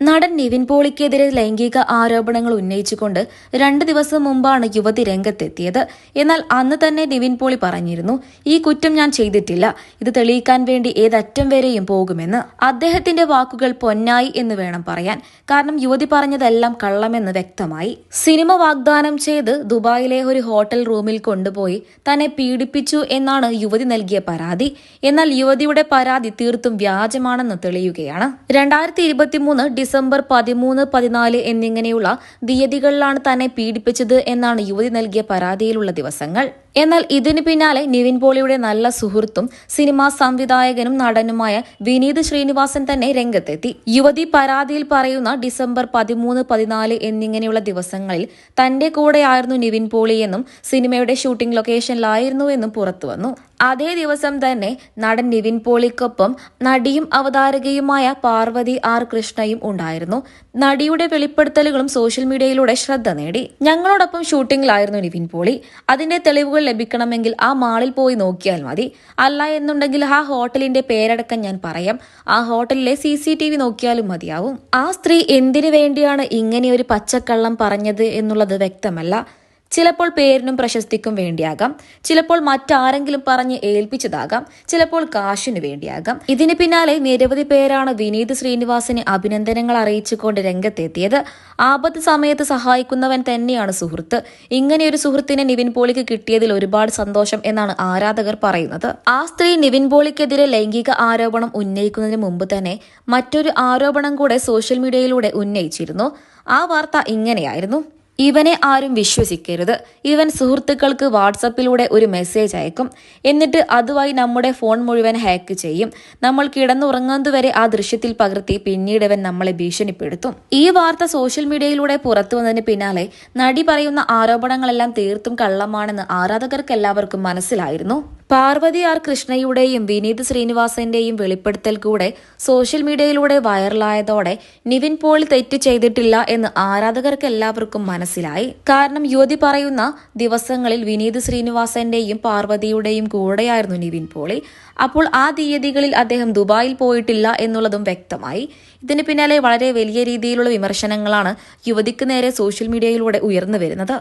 നടൻ നിവിൻ പോളിക്കെതിരെ ലൈംഗിക ആരോപണങ്ങൾ ഉന്നയിച്ചുകൊണ്ട് രണ്ട് ദിവസം മുമ്പാണ് യുവതി രംഗത്തെത്തിയത്. എന്നാൽ അന്ന് തന്നെ നിവിൻ പോളി പറഞ്ഞിരുന്നു ഈ കുറ്റം ഞാൻ ചെയ്തിട്ടില്ല. ഇത് തെളിയിക്കാൻ വേണ്ടി ഏതറ്റം വരെയും പോകുമെന്ന്. അദ്ദേഹത്തിന്റെ വാക്കുകൾ പൊന്നായി എന്ന് വേണം പറയാൻ. കാരണം യുവതി പറഞ്ഞതെല്ലാം കള്ളമെന്ന് വ്യക്തമായി. സിനിമ വാഗ്ദാനം ചെയ്ത് ദുബായിലെ ഒരു ഹോട്ടൽ റൂമിൽ കൊണ്ടുപോയി തന്നെ പീഡിപ്പിച്ചു എന്നാണ് യുവതി നൽകിയ പരാതി. എന്നാൽ യുവതിയുടെ പരാതി തീർത്തും വ്യാജമാണെന്ന് തെളിയുകയാണ്. രണ്ടായിരത്തി ഇരുപത്തിമൂന്ന് ഡിസംബർ പതിമൂന്ന് പതിനാല് എന്നിങ്ങനെയുള്ള തീയതികളിലാണ് തന്നെ പീഡിപ്പിച്ചത് എന്നാണ് യുവതി നൽകിയ പരാതിയിലുള്ള ദിവസങ്ങൾ. എന്നാൽ ഇതിന് പിന്നാലെ നിവിൻ പോളിയുടെ നല്ല സുഹൃത്തും സിനിമാ സംവിധായകനും നടനുമായ വിനീത് ശ്രീനിവാസൻ തന്നെ രംഗത്തെത്തി. യുവതി പരാതിയിൽ പറയുന്ന ഡിസംബർ പതിമൂന്ന് പതിനാല് എന്നിങ്ങനെയുള്ള ദിവസങ്ങളിൽ തന്റെ കൂടെയായിരുന്നു നിവിൻ പോളിയെന്നും സിനിമയുടെ ഷൂട്ടിംഗ് ലൊക്കേഷനിലായിരുന്നു എന്നും പുറത്തുവന്നു അതേ ദിവസം തന്നെ നടൻ നിവിൻ പോളിക്കൊപ്പം നടിയും അവതാരകയുമായ പാർവതി ആർ കൃഷ്ണയും ഉണ്ടായിരുന്നു. നടിയുടെ വെളിപ്പെടുത്തലുകളും സോഷ്യൽ മീഡിയയിലൂടെ ശ്രദ്ധ നേടി. ഞങ്ങളോടൊപ്പം ഷൂട്ടിംഗിലായിരുന്നു നിവിൻ പോളി. അതിന്റെ തെളിവുകൾ ലഭിക്കണമെങ്കിൽ ആ മാളിൽ പോയി നോക്കിയാൽ മതി. അല്ല എന്നുണ്ടെങ്കിൽ ആ ഹോട്ടലിന്റെ പേരടക്കം ഞാൻ പറയാം. ആ ഹോട്ടലിലെ സി സി ടി വി നോക്കിയാലും മതിയാവും. ആ സ്ത്രീ എന്തിനു വേണ്ടിയാണ് ഇങ്ങനെ ഒരു പച്ചക്കള്ളം പറഞ്ഞത് എന്നുള്ളത് വ്യക്തമല്ല. ചിലപ്പോൾ പേരിനും പ്രശസ്തിക്കും വേണ്ടിയാകാം. ചിലപ്പോൾ മറ്റാരെങ്കിലും പറഞ്ഞ് ഏൽപ്പിച്ചതാകാം. ചിലപ്പോൾ കാശിനു വേണ്ടിയാകാം. ഇതിന് പിന്നാലെ നിരവധി പേരാണ് വിനീത് ശ്രീനിവാസിന് അഭിനന്ദനങ്ങൾ അറിയിച്ചുകൊണ്ട് രംഗത്തെത്തിയത്. ആപത്ത് സമയത്ത് സഹായിക്കുന്നവൻ തന്നെയാണ് സുഹൃത്ത്. ഇങ്ങനെയൊരു സുഹൃത്തിനെ നിവിൻ പോളിക്ക് കിട്ടിയതിൽ ഒരുപാട് സന്തോഷം എന്നാണ് ആരാധകർ പറയുന്നത്. ആ സ്ത്രീ നിവിൻ പോളിക്കെതിരെ ലൈംഗിക ആരോപണം ഉന്നയിക്കുന്നതിന് മുമ്പ് തന്നെ മറ്റൊരു ആരോപണം കൂടെ സോഷ്യൽ മീഡിയയിലൂടെ ഉന്നയിച്ചിരുന്നു. ആ വാർത്ത ഇങ്ങനെയായിരുന്നു. ഇവനെ ആരും വിശ്വസിക്കരുത്. ഇവൻ സുഹൃത്തുക്കൾക്ക് വാട്സപ്പിലൂടെ ഒരു മെസ്സേജ് അയക്കും. എന്നിട്ട് അതുവഴി നമ്മുടെ ഫോൺ മുഴുവൻ ഹാക്ക് ചെയ്യും. നമ്മൾ കിടന്നുറങ്ങുന്നതുവരെ ആ ദൃശ്യത്തിൽ പകർത്തി പിന്നീട് ഇവൻ നമ്മളെ ഭീഷണിപ്പെടുത്തും. ഈ വാർത്ത സോഷ്യൽ മീഡിയയിലൂടെ പുറത്തു വന്നതിന് പിന്നാലെ നടി പറയുന്ന ആരോപണങ്ങളെല്ലാം തീർത്തും കള്ളമാണെന്ന് ആരാധകർക്ക് എല്ലാവർക്കും മനസ്സിലായിരുന്നു. പാർവതി ആർ കൃഷ്ണയുടെയും വിനീത് ശ്രീനിവാസന്റെയും വെളിപ്പെടുത്തൽ കൂടെ സോഷ്യൽ മീഡിയയിലൂടെ വൈറലായതോടെ നിവിൻ പോളി തെറ്റ് ചെയ്തിട്ടില്ല എന്ന് ആരാധകർക്ക് എല്ലാവർക്കും മനസ്സിലായി. കാരണം യുവതി പറയുന്ന ദിവസങ്ങളിൽ വിനീത് ശ്രീനിവാസന്റെയും പാർവതിയുടെയും കൂടെയായിരുന്നു നിവിൻ പോളി. അപ്പോൾ ആ തീയതികളിൽ അദ്ദേഹം ദുബായിൽ പോയിട്ടില്ല എന്നുള്ളതും വ്യക്തമായി. ഇതിന് പിന്നാലെ വളരെ വലിയ രീതിയിലുള്ള വിമർശനങ്ങളാണ് യുവതിക്ക് നേരെ സോഷ്യൽ മീഡിയയിലൂടെ ഉയർന്നു വരുന്നത്.